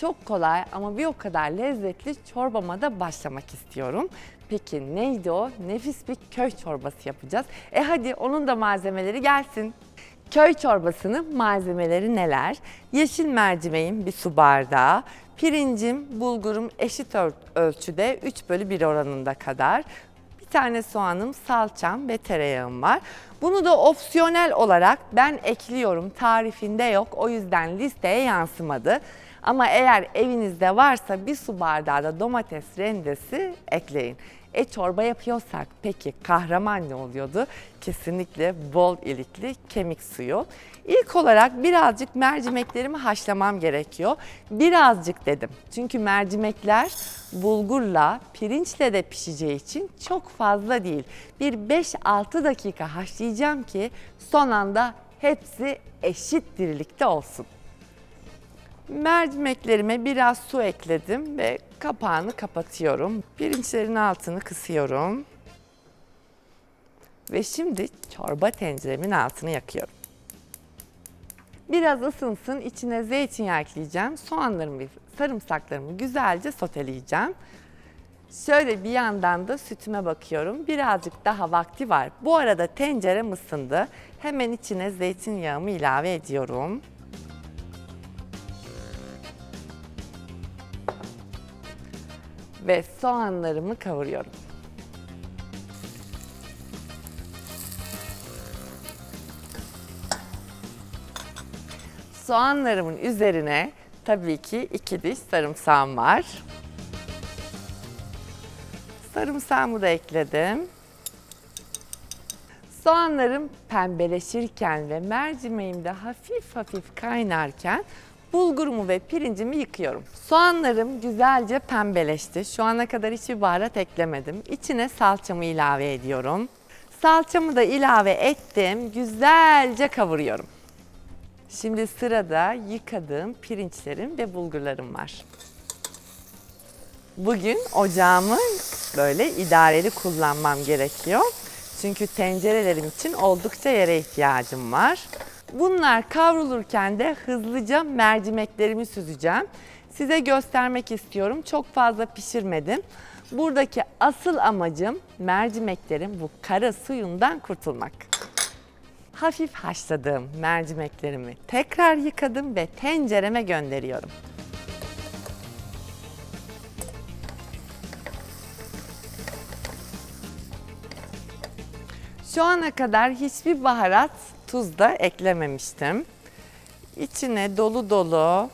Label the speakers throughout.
Speaker 1: çok kolay ama bir o kadar lezzetli çorbama da başlamak istiyorum. Peki neydi o? Nefis bir köy çorbası yapacağız. E hadi onun da malzemeleri gelsin. Köy çorbasının malzemeleri neler? Yeşil mercimeğim bir su bardağı, pirincim, bulgurum eşit öl- ölçüde 3 bölü 1 oranında kadar. Bir tane soğanım, salçam ve tereyağım var. Bunu da opsiyonel olarak ben ekliyorum. Tarifinde yok. O yüzden listeye yansımadı. Ama eğer evinizde varsa bir su bardağı da domates rendesi ekleyin. E çorba yapıyorsak peki kahraman ne oluyordu? Kesinlikle bol ilikli kemik suyu. İlk olarak birazcık mercimeklerimi haşlamam gerekiyor. Birazcık dedim. Çünkü mercimekler bulgurla, pirinçle de pişeceği için çok fazla değil. Bir 5-6 dakika haşlayacağım ki son anda hepsi eşit dirilikte olsun. Mercimeklerime biraz su ekledim ve kapağını kapatıyorum. Pirinçlerin altını kısıyorum. Ve şimdi çorba tenceremin altını yakıyorum. Biraz ısınsın, içine zeytinyağı ekleyeceğim. Soğanlarımı, sarımsaklarımı güzelce soteleyeceğim. Şöyle bir yandan da sütüme bakıyorum. Birazcık daha vakti var. Bu arada tencerem ısındı. Hemen içine zeytinyağımı ilave ediyorum. Ve soğanlarımı kavuruyorum. Soğanlarımın üzerine tabii ki iki diş sarımsağım var. Sarımsağımı da ekledim. Soğanlarım pembeleşirken ve mercimeğim de hafif hafif kaynarken bulgurumu ve pirincimi yıkıyorum. Soğanlarım güzelce pembeleşti. Şu ana kadar hiçbir baharat eklemedim. İçine salçamı ilave ediyorum. Salçamı da ilave ettim. Güzelce kavuruyorum. Şimdi sırada yıkadığım pirinçlerim ve bulgurlarım var. Bugün ocağımı böyle idareli kullanmam gerekiyor. Çünkü tencerelerim için oldukça yere ihtiyacım var. Bunlar kavrulurken de hızlıca mercimeklerimi süzeceğim. Size göstermek istiyorum. Çok fazla pişirmedim. Buradaki asıl amacım mercimeklerin bu kara suyundan kurtulmak. Hafif haşladığım mercimeklerimi tekrar yıkadım ve tencereme gönderiyorum. Şu ana kadar hiçbir baharat, tuz da eklememiştim. İçine dolu dolu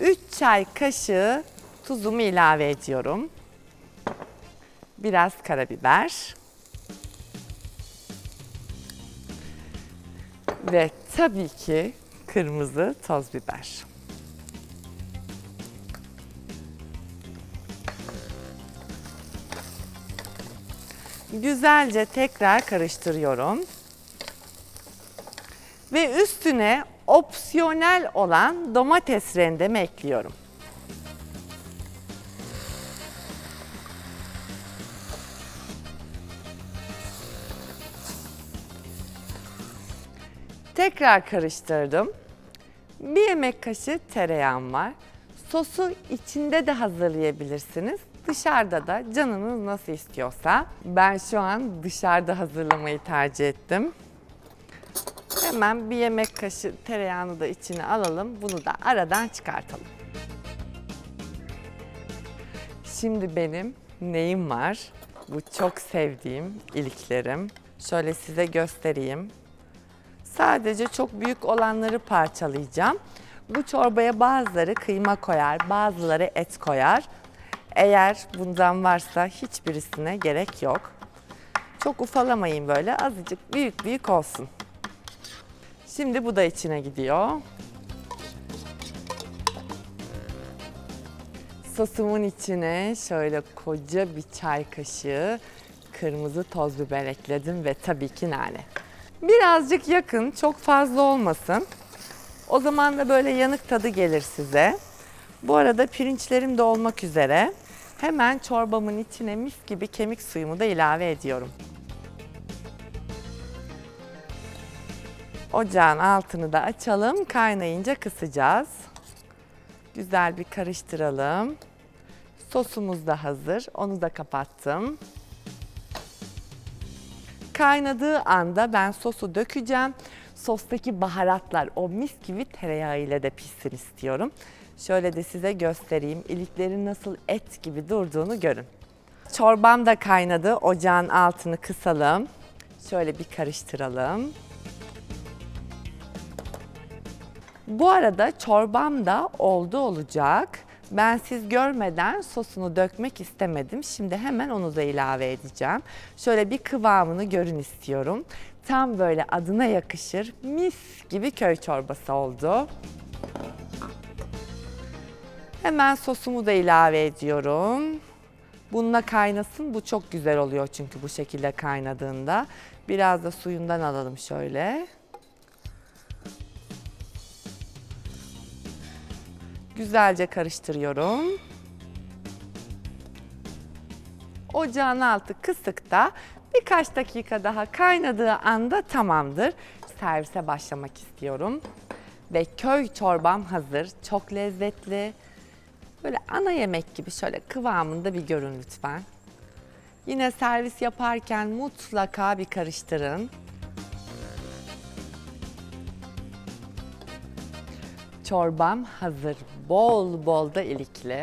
Speaker 1: 3 çay kaşığı tuzumu ilave ediyorum. Biraz karabiber. Ve tabii ki kırmızı toz biber. Güzelce tekrar karıştırıyorum. Ve üstüne opsiyonel olan domates rendemi ekliyorum. Tekrar karıştırdım. Bir yemek kaşığı tereyağım var. Sosu içinde de hazırlayabilirsiniz. Dışarıda da canınız nasıl istiyorsa. Ben şu an dışarıda hazırlamayı tercih ettim. Hemen bir yemek kaşığı tereyağını da içine alalım. Bunu da aradan çıkartalım. Şimdi benim neyim var? Bu çok sevdiğim iliklerim. Şöyle size göstereyim. Sadece çok büyük olanları parçalayacağım. Bu çorbaya bazıları kıyma koyar, bazıları et koyar. Eğer bundan varsa hiçbirisine gerek yok. Çok ufalamayın böyle, azıcık büyük büyük olsun. Şimdi bu da içine gidiyor. Sosumun içine şöyle koca bir çay kaşığı kırmızı toz biber ekledim ve tabii ki nane. Birazcık yakın, çok fazla olmasın. O zaman da böyle yanık tadı gelir size. Bu arada pirinçlerim de olmak üzere. Hemen çorbamın içine mis gibi kemik suyumu da ilave ediyorum. Ocağın altını da açalım. Kaynayınca kısacağız. Güzel bir karıştıralım. Sosumuz da hazır. Onu da kapattım. Kaynadığı anda ben sosu dökeceğim. Sostaki baharatlar o mis gibi tereyağı ile de pişsin istiyorum. Şöyle de size göstereyim. İliklerin nasıl et gibi durduğunu görün. Çorbam da kaynadı. Ocağın altını kısalım. Şöyle bir karıştıralım. Bu arada çorbam da oldu olacak. Ben siz görmeden sosunu dökmek istemedim. Şimdi hemen onu da ilave edeceğim. Şöyle bir kıvamını görün istiyorum. Tam böyle adına yakışır mis gibi köy çorbası oldu. Hemen sosumu da ilave ediyorum. Bununla kaynasın. Bu çok güzel oluyor çünkü bu şekilde kaynadığında. Biraz da suyundan alalım şöyle. Güzelce karıştırıyorum. Ocağın altı kısıkta birkaç dakika daha kaynadığı anda tamamdır. Servise başlamak istiyorum. Ve köy çorbam hazır. Çok lezzetli. Böyle ana yemek gibi şöyle kıvamında bir görün lütfen. Yine servis yaparken mutlaka bir karıştırın. Çorbam hazır. Bol bol da ilikli.